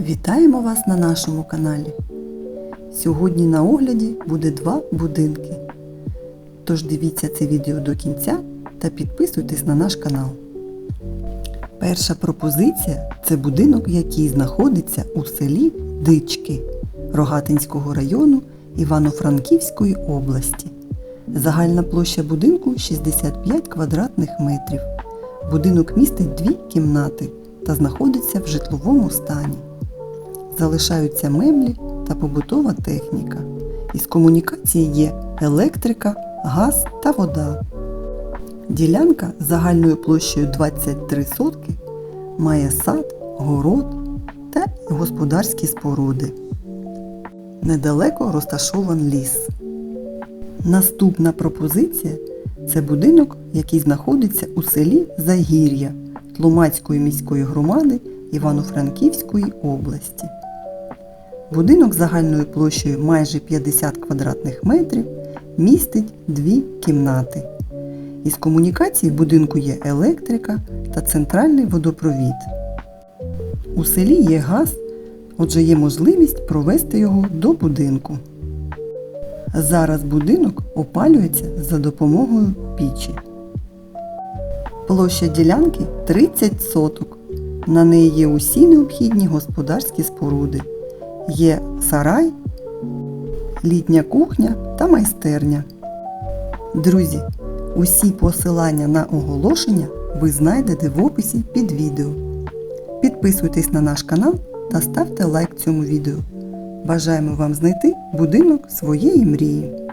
Вітаємо вас на нашому каналі. Сьогодні на огляді буде два будинки. Тож дивіться це відео до кінця та підписуйтесь на наш канал. Перша пропозиція це будинок, який знаходиться у селі Дички Рогатинського району Івано-Франківської області. Загальна площа будинку 65 квадратних метрів. Будинок містить дві кімнати та знаходиться в житловому стані. Залишаються меблі та побутова техніка. Із комунікації є електрика, газ та вода. Ділянка загальною площею 23 сотки має сад, город та господарські споруди. Недалеко розташований ліс. Наступна пропозиція це будинок, який знаходиться у селі Загір'я Тлумацької міської громади Івано-Франківської області. Будинок загальною площею майже 50 квадратних метрів містить дві кімнати. Із комунікацій в будинку є електрика та центральний водопровід. У селі є газ, отже є можливість провести його до будинку. Зараз будинок опалюється за допомогою пічі. Площа ділянки 30 соток. На неї є усі необхідні господарські споруди. Є сарай, літня кухня та майстерня. Друзі, усі посилання на оголошення ви знайдете в описі під відео. Підписуйтесь на наш канал та ставте лайк цьому відео. Бажаємо вам знайти будинок своєї мрії.